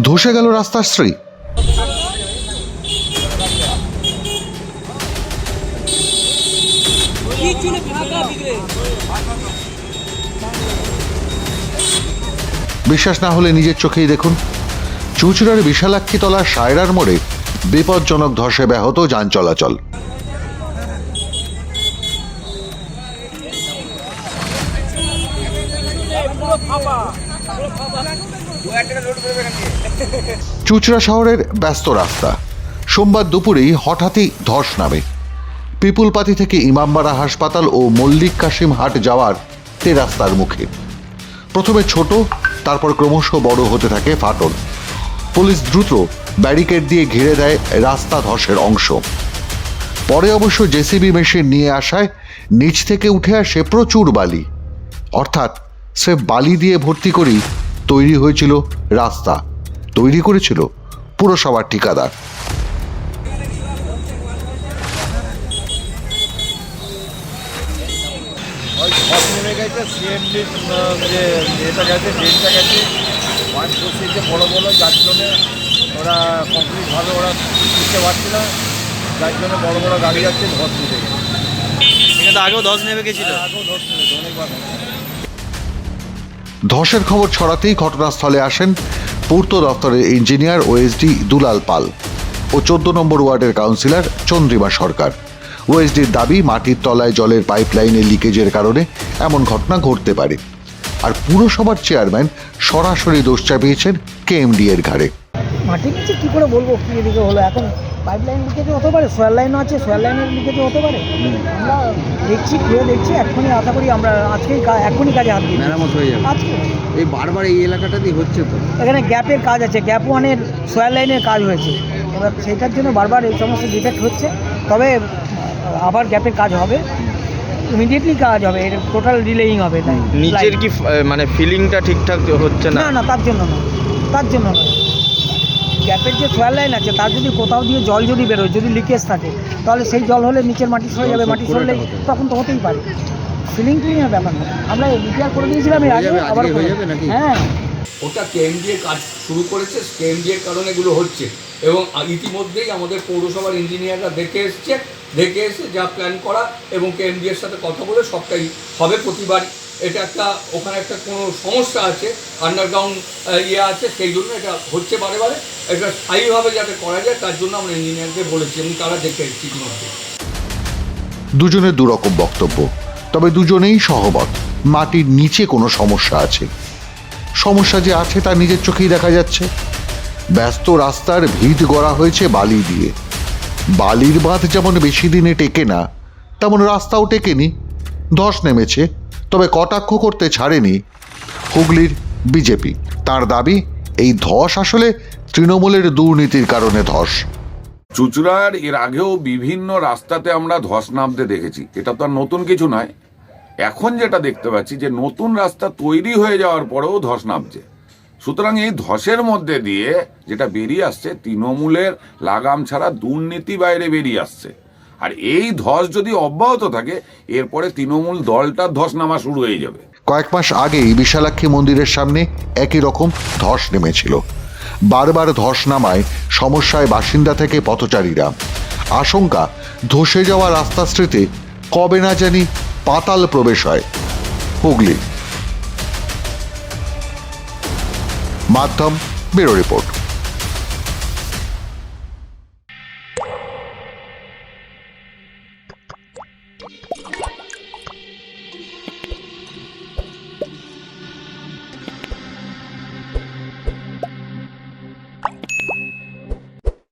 ধসে গেল রাস্তার শ্রী বিশ্বাস না হলে নিজের চোখেই দেখুন। চুচুড়ার বিশালাক্ষীতলা সায়রার মোড়ে বিপজ্জনক ধসে ব্যাহত যান চলাচল। চুচড়া শহরের ব্যস্ত রাস্তা। সোমবার দুপুরেই হঠাৎই ধস নামে। পিপুলপাতি থেকে ইমামবাড়া হাসপাতাল ও মল্লিক কাশিম হাট যাওয়ার তে রাস্তার মুখে। প্রথমে ছোট, তারপর ক্রমশ বড় হতে থাকে ফাটল। পুলিশ দ্রুত ব্যারিকেড দিয়ে ঘিরে দেয় রাস্তা ধসের অংশ। পরে অবশ্য জেসিবি মেশিন নিয়ে আসায় নিচ থেকে উঠে আসে প্রচুর বালি। অর্থাৎ সে বালি দিয়ে ভর্তি করেই তৈরি হয়েছিল রাস্তা তৈরি করেছিল পুরসভার ঠিকাদার ধস নেমে গেছে সিএমডি যে এটা গেছে ড্রেনটা গেছে পয়েন্ট বসিয়েছে বড়ো বড়ো যার জন্যে ওরা কমপ্লিটভাবে ওরা দিতে পারছে না যার জন্য বড়ো বড়ো গাড়ি যাচ্ছে ধস নিতে গেছে এখানে আগেও দশ নেমে গেছিল আগেও ধস নেমেছে অনেকবার। ধসের খবর ছড়াতেই ঘটনাস্থলে আসেন পূর্ত দপ্তরের ইঞ্জিনিয়ার ওএসডি দুলাল পাল ও চোদ্দ নম্বর ওয়ার্ডের কাউন্সিলর চন্দ্রিমা সরকার। ওএসডির দাবি, মাটির তলায় জলের পাইপলাইনে লিকেজের কারণে এমন ঘটনা ঘটতে পারে। আর পুরসভার চেয়ারম্যান সরাসরি দোষ চাপিয়েছেন কেএমডি এর ঘাড়ে। মাটির নিচে কী করে বলব? কী এদিকে হলো? এখন পাইপ লাইন লিকেজও হতে পারে সোয়ার লাইনও আছে সোয়ার লাইনের লিকেজও হতে পারে। আমরা দেখছি খুঁড়ে দেখছি এক্ষুনি আশা করি আমরা আজকেই কা- এখনই কাজে হাত দিই। মেরামত হয়ে যাবে। আজকে। এই বারবার এই এলাকাটাতেই হচ্ছে তো? এখানে গ্যাপের কাজ আছে গ্যাপ ওয়ানের সোয়ার লাইনের কাজ হয়েছে। এবার সেটার জন্য বারবার এই সমস্ত ডিফেক্ট হচ্ছে। তবে আবার গ্যাপের কাজ হবে। ইমিডিয়েটলি কাজ হবে এর টোটাল ডিলেইং হবে। তাই নিচের কি মানে ফিলিংটা ঠিকঠাক হচ্ছে না? না না তার জন্য না। তার জন্য নয় গ্যাপের যে সোয়ার লাইন আছে তার যদি কোথাও দিয়ে জল যদি বেরোয় যদি লিকেজ থাকে তাহলে সেই জল হলে নিচের মাটি সরে যাবে মাটি সরলে। তখন তো হতেই পারে সিলিং ক্লিনের ব্যাপার না আমরা রিপেয়ার করে দিয়েছিলাম এর হয়ে আগে আবার হয়ে করে- যাবে নাকি? হ্যাঁ ওটা কেএমডিএ কাজ শুরু করেছে কেএমডিএর কারণে এগুলো হচ্ছে এবং ইতিমধ্যেই আমাদের পৌরসভার ইঞ্জিনিয়াররা দেখে এসছে দেখে এসে যা প্ল্যান করা এবং কেএমডিএর সাথে কথা বলে সবটাই হবে প্রতিবার এটা একটা, ওখানে একটা কোনো সমস্যা আছে আন্ডারগ্রাউন্ড ইয়ে আছে, সেই জন্য এটা হচ্ছে বারে বারে। এটা স্থায়ীভাবে যাতে করা যায়, তার জন্য আমরা ইঞ্জিনিয়ারকে বলেছি এবং তারা দেখে ইতিমধ্যে। দুজনের দুরকম বক্তব্য, তবে দুজনেই সহমত, মাটির নিচে কোনো সমস্যা আছে। সমস্যা যে আছে তা নিজের চোখেই দেখা যাচ্ছে। ব্যস্ত রাস্তার ভিত গড়া হয়েছে বালি দিয়ে। বালির বাঁধ যেমন বেশি দিনে টেকে না, তেমন রাস্তাও টেকেনি। ধস নেমেছে তবে কটাক্ষ করতে ছাড়েনি হুগলির বিজেপি। তার দাবি, এই ধস আসলে তৃণমূলের দুর্নীতির কারণে ধস। চুচুড়ার এর আগেও বিভিন্ন রাস্তাতে আমরা ধস নামতে দেখেছি। এটা তো আর নতুন কিছু নয়। এখন যেটা দেখতে পাচ্ছি যে নতুন রাস্তা তৈরি হয়ে যাওয়ার পরেও ধস নামছে। সুতরাং এই ধসের মধ্যে দিয়ে যেটা বেরিয়ে আসছে, তৃণমূলের লাগাম ছাড়া দুর্নীতি বাইরে বেরিয়ে আসছে। আর এই ধস যদি অব্যাহত থাকে, এরপরে তৃণমূল দলটার ধস নামা শুরু হয়ে যাবে। কয়েক মাস আগেই বিশালাক্ষী মন্দিরের সামনে একই রকম ধস নেমেছিল। বারবার ধস নামায় সমস্যায় বাসিন্দা থেকে পথচারীরা। আশঙ্কা, ধসে যাওয়া রাস্তা রাস্তাশ্রীতে কবে না জানি পাতাল প্রবেশ হয়। হুগলি। মাধ্যম ব্যুরো রিপোর্ট।